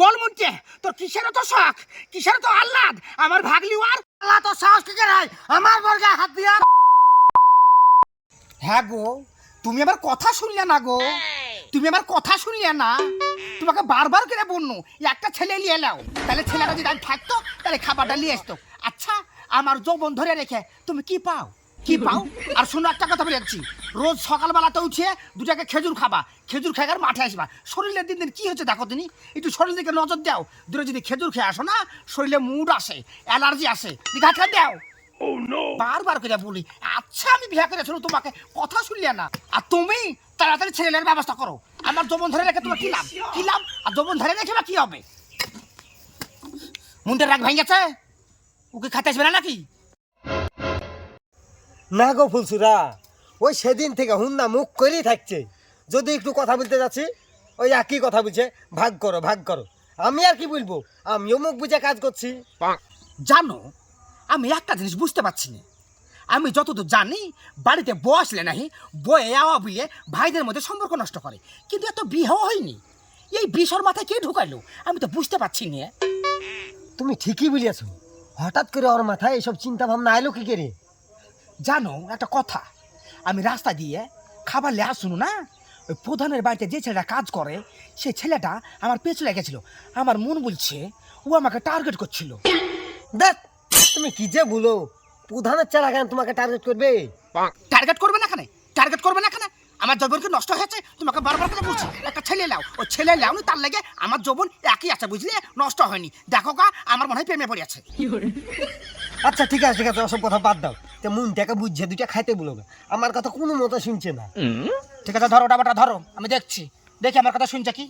বল মুন্টে, তোর কিসের তো শখ? কিসের তো আহ্লাদ? আমার ভাগলি আর আল্লাহ তো সাহস কি করে আমার বর্গা হাত দিয়া হ্যাঁ গো, তুমি আমার কথা শুনলে না গো। তুমি আমার কথা শুনলে না। তোমাকে বারবার করে বলনু, একটা ছেলে নিয়ে নাও তাহলে ছেলেটা যদি থাকতো, তাহলে খাবারটা নিয়ে আসতো। আচ্ছা আমার যৌবন ধরে রেখে তুমি কি পাও? কি পাও? আর শোনো একটা কথা বলে যাচ্ছি। রোজ সকালবেলাতে উঠে দুটাকে খেজুর খাবা। খেজুর খেয়ে মাঠে আসবা। শরীরের দিন দিন কি হচ্ছে দেখো তিনি একটু শরীর দিকে নজর দাও। দূরে যদি খেজুর খেয়ে আসো না শরীরে মুড আসে অ্যালার্জি আসে। দিকে হাত দাও। বারবার করে বলি। আচ্ছা আমি বিয়ে করে শুনো তোমাকে কথা শুনলে না। আর তুমি তাড়াতাড়ি ছেলের ব্যবস্থা করো। আমার যৌবন ধরে রেখে তোমার কি লাভ? কি লাভ? আর যৌবন ধরে রেখে বা কি হবে? মুন্ডের রাগ ভেঙেছে? ওকে খাতে আসবে না নাকি? না গো ফুলসুরা ওই সেদিন থেকে হুন্না মুখ করেই থাকছে। যদি একটু কথা বলতে যাচ্ছি ওই একই কথা বলছে ভাগ করো ভাগ করো। আমি আর কি বলব? আমিও মুখ বুঝে কাজ করছি। জানো আমি একটা জিনিস বুঝতে পারছি না। আমি যতদূর জানি বাড়িতে বউ আসলে নাহি বয়ে আওয়া বিয়ে ভাইদের মধ্যে সম্পর্ক নষ্ট করে। কিন্তু এত বিয়েও হয়নি। এই বিষর মাথায় কে ঢুকাইলো আমি তো বুঝতে পারছি না। তুমি ঠিকই বলিয়াছ। হঠাৎ করে ওর মাথায় এসব চিন্তা ভাবনা আইলো কি করে? জানো একটা কথা। আমি রাস্তা দিয়ে খাবার লেয়া শুনো না? ওই প্রধানের বাড়িতে যে ছেলেটা কাজ করে সে ছেলেটা আমার পেছনে গেছিল। আমার মন বলছে ও আমাকে টার্গেট করছিল। দেখ তুমি কি যে বলো প্রধানের চারা কেন তোমাকে টার্গেট করবে? টার্গেট করবে না খানে টার্গেট করবে না খানে আমার যৌবনকে নষ্ট হয়েছে? তোমাকে বারবার করে বলছি একটা ছেলে লাও। ও ছেলে লাও নি তার লেগে আমার যৌবন একই আছে বুঝলে? নষ্ট হয়নি। দেখো কা আমার মনে হয় প্রেমে পড়ে আছে। আচ্ছা ঠিক আছে ঠিক আছে ওসব কথা বাদ দাও। তো মনটাকে বুঝছে দুইটা খাইতে বলো আমার কথা কোনো মতো শুনছে না। ঠিক আছে ধরো ডাবাটা ধরো আমি দেখছি। দেখি আমার কথা শুনছে কি?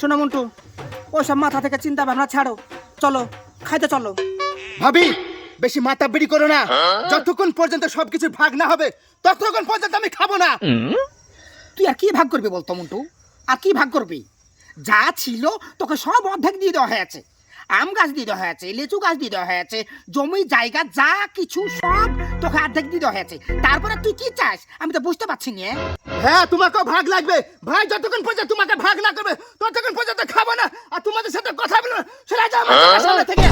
শোনো মন্টু ওসব মাথা থেকে চিন্তা ভাবনা ছাড়ো। চলো খাইতে চলো। ভাবি! বেশি মাথা বেড়ি করো না। যতক্ষণ পর্যন্ত সবকিছু ভাগ না হবে ততক্ষণ পর্যন্ত আমি খাব না। তুই আর কি ভাগ করবি বলতো মন্টু? আর কি ভাগ করবি? যা ছিল তোকে সব অর্ধেক দিয়ে দেওয়া হয়েছে। আম গাছ দিয়ে দেওয়া হয়েছে লিচু গাছ দিয়ে দেওয়া হয়েছে জমি জায়গা যা কিছু সব তোকে অর্ধেক দিয়ে দেওয়া হয়েছে। তারপরে তুই কি চাস? আমি তো বুঝতে পারছি না। হ্যাঁ তোমাকেও ভাগ লাগবে। ভাই যতক্ষণ পর্যন্ত তোমাকে ভাগ না করবে ততক্ষণ পর্যন্ত খাব না। আর তোমাদের সাথে কথা বলব না চলে যাও আমার চোখের থেকে।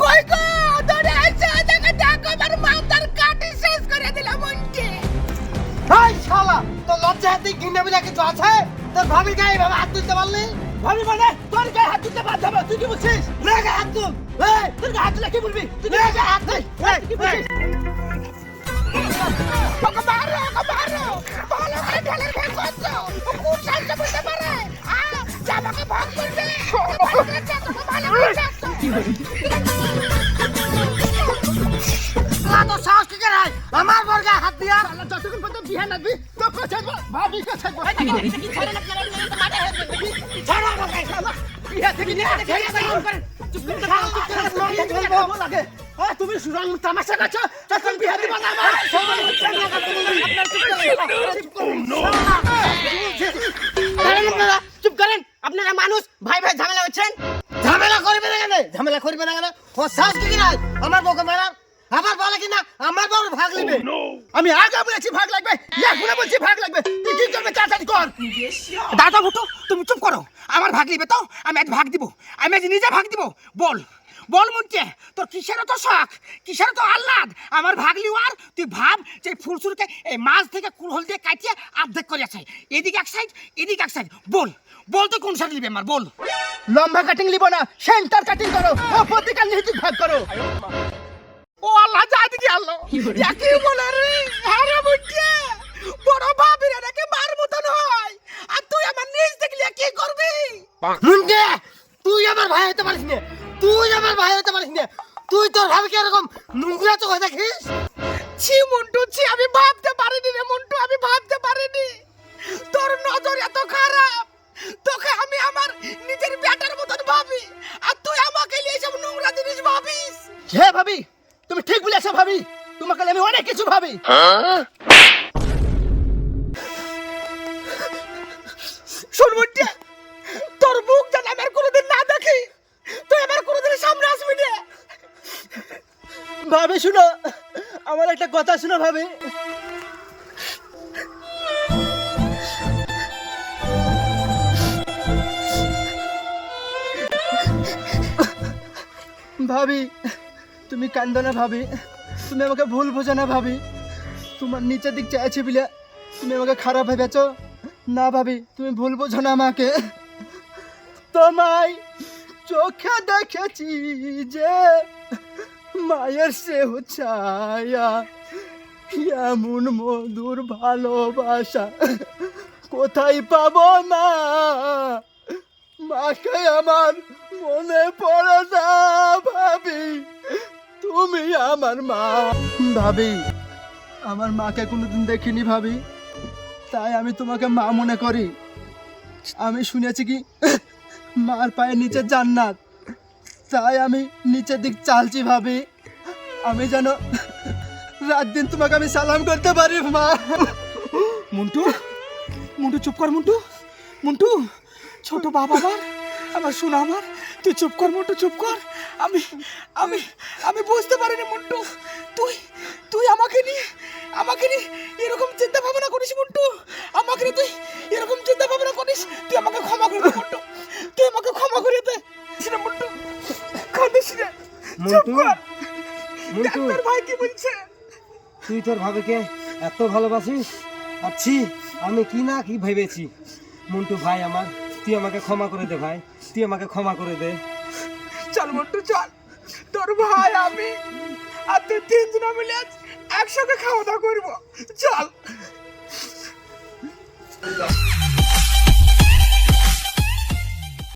কই গো? ধরে আছে দেখে দেখো আমার মাথার কাটি শেষ করে দিলাম মনকে হাই শালা তো লজ্জা হাতে ঘৃণা বিনা কিছু আছে? তোর ভাবির গায়ে এভাবে হাত তুলতে পারলি? ভাবি মানে তোর গায়ে হাত দিতে বাধ্য হবে তুই কি বলছিস? লে গায়ে হাত তুল। এই, তোর গায়ে হাত তুলে কি বলবি? তো সাহস কি করে আমার বর্গা হাত দিয়া। যতক্ষণ পর্যন্ত বিয়ে নাচবি তোকে ছাড়বো ভাবি কে ছাড়বো? ছাড়ো আমাকে বিয়ে থেকে নিয়ে আসে। চুপ করে চুপ করে লাগে? তুমি সুরং তামাশা করছ? তখন বিয়ে দিবা না আমার। চুপ করেন। আপনারা মানুষ ভাই ভাই ঝামেলা হচ্ছেন ঝামেলা করবে না কেন? ঝামেলা করবে না কেন? ও সাহস কি না আমার বউকে মারার? আবার বলে কি না আমার বউ ভাগ লিবে আমি আগে বলেছি ভাগ লাগবে। এখনও বলছি ভাগ লাগবে। তুই কি করবে তাড়াতাড়ি কর? দাদা ভুটো তুমি চুপ করো। আমার ভাগ নিবে তো? আমি আজ ভাগ দিব। আমি আজ নিজে ভাগ দিব। বল। বল মুন্টে তোর কিসের তো শখ? কিসের তো আহ্লাদ? আমার ভাগ লিওয়ার তুই ভাব যে ফুলসুরকে এই মাছ থেকে কুলহল দিয়ে কাটিয়ে অর্ধেক করে আছে এদিকে এক সাইড এদিকে এক সাইড বল বল তুই কোন সাইড নিবি আমার বল। লম্বা কাটিং নিব না সেন্টার কাটিং করো দিকে নিচে ভাগ করো। ও আল্লাহ যা দিকে আল্লাহ। একই বলে? রে আরে বুঝছে? বড় ভাবিরা নাকি মার মতন হয়। আর তুই আমার নিজ দেখলে কি করবি? নোংরা চোখে দেখিস? ছি মন্টু ছি আমি ভাবতে পারিনি রে মন্টু আমি ভাবতে পারিনি। তোর নজর এত খারাপ। তোকে আমি আমার নিজের বেটার মতন ভাবি আর তুই আমাকে নিয়ে সব নোংরা জিনিস ভাবিস। হে ভাবি তুমি ঠিক বলেছ ভাবি তোমাকে আমি অনেক কিছু ভাবি। শোন মুন্টে ভাবি, শুনো। আমার একটা কথা শুনো, ভাবি। ভাবি, তুমি কান্দো না, ভাবি। তুমি আমাকে ভুল বোঝো না, ভাবি। তোমার নিচের দিক চাইছি বলে তুমি আমাকে খারাপ ভেবেছ। না, ভাবি, তুমি ভুল বোঝো না আমাকে। তোমায় চোখে দেখেছি যে মায়ের সে ছায়া এমন মধুর ভালোবাসা। কোথায় পাব না? মাকে আমার মনে পড়ে না, ভাবি। তুমি আমার মা। ভাবি, আমার মাকে কোনোদিন দেখিনি ভাবি। তাই আমি তোমাকে মা মনে করি। আমি শুনেছি কি, মার পায়ের নিচে জান্নাত। তাই আমি নিচের দিক চালছি ভাবি। আমি যেন রাত দিন তোমাকে আমি সালাম করতে পারি মা। মুন্টু মুন্টু চুপ কর মুন্টু। মুন্টু ছোট বাবা আমার আমার শোনা আমার তুই চুপ কর মুন্টু চুপ কর। আমি আমি আমি বুঝতে পারিনি মুন্টু। তুই তুই আমাকে নিয়ে আমাকে নিয়ে এরকম চিন্তা ভাবনা করিস মুন্টু। আমাকে নিয়ে তুই এরকম চিন্তা ভাবনা করিস তুই আমাকে ক্ষমা করে দে মুন্টু। তুই আমাকে ক্ষমা করে দে। না মুন্টু কাঁদিস রে। চুপ কর। ডাক্তার ভাই কি বলছে? তুই তোর ভাবিকে এত ভালোবাসিস? আছি আমি কি না কি ভেবেছি? মন্টু ভাই আমার তুই আমাকে ক্ষমা করে দে ভাই তুই আমাকে ক্ষমা করে দে। চল মন্টু চল। তোর ভাই আমি আর তুই তিনজন মিলে একসঙ্গে খাওয়া দাওয়া করব। চল।